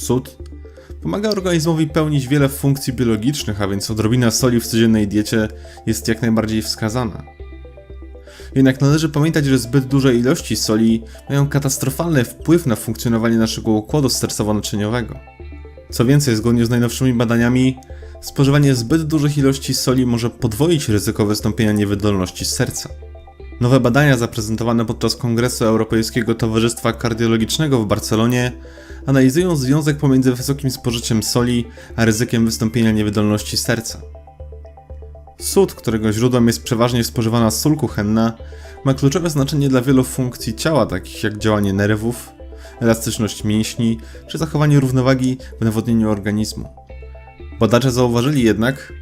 Sód pomaga organizmowi pełnić wiele funkcji biologicznych, a więc odrobina soli w codziennej diecie jest jak najbardziej wskazana. Jednak należy pamiętać, że zbyt duże ilości soli mają katastrofalny wpływ na funkcjonowanie naszego układu sercowo-naczyniowego. Co więcej, zgodnie z najnowszymi badaniami, spożywanie zbyt dużych ilości soli może podwoić ryzyko wystąpienia niewydolności serca. Nowe badania zaprezentowane podczas Kongresu Europejskiego Towarzystwa Kardiologicznego w Barcelonie analizują związek pomiędzy wysokim spożyciem soli a ryzykiem wystąpienia niewydolności serca. Sód, którego źródłem jest przeważnie spożywana sól kuchenna, ma kluczowe znaczenie dla wielu funkcji ciała, takich jak działanie nerwów, elastyczność mięśni czy zachowanie równowagi w nawodnieniu organizmu. Badacze zauważyli jednak,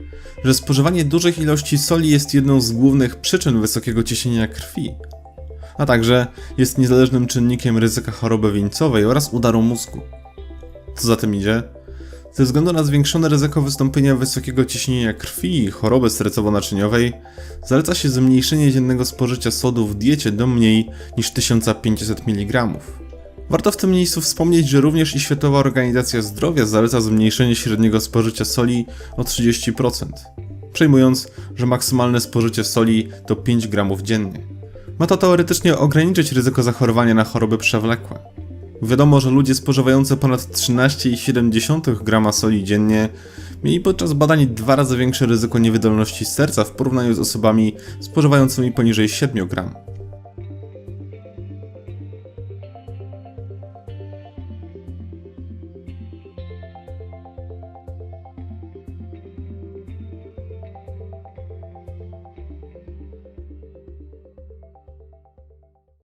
że spożywanie dużych ilości soli jest jedną z głównych przyczyn wysokiego ciśnienia krwi, a także jest niezależnym czynnikiem ryzyka choroby wieńcowej oraz udaru mózgu. Co za tym idzie? Ze względu na zwiększone ryzyko wystąpienia wysokiego ciśnienia krwi i choroby sercowo-naczyniowej, zaleca się zmniejszenie dziennego spożycia sodu w diecie do mniej niż 1500 mg. Warto w tym miejscu wspomnieć, że również i Światowa Organizacja Zdrowia zaleca zmniejszenie średniego spożycia soli o 30%, przejmując, że maksymalne spożycie soli to 5 gramów dziennie. Ma to teoretycznie ograniczyć ryzyko zachorowania na choroby przewlekłe. Wiadomo, że ludzie spożywający ponad 13,7 grama soli dziennie mieli podczas badań dwa razy większe ryzyko niewydolności serca w porównaniu z osobami spożywającymi poniżej 7 gram.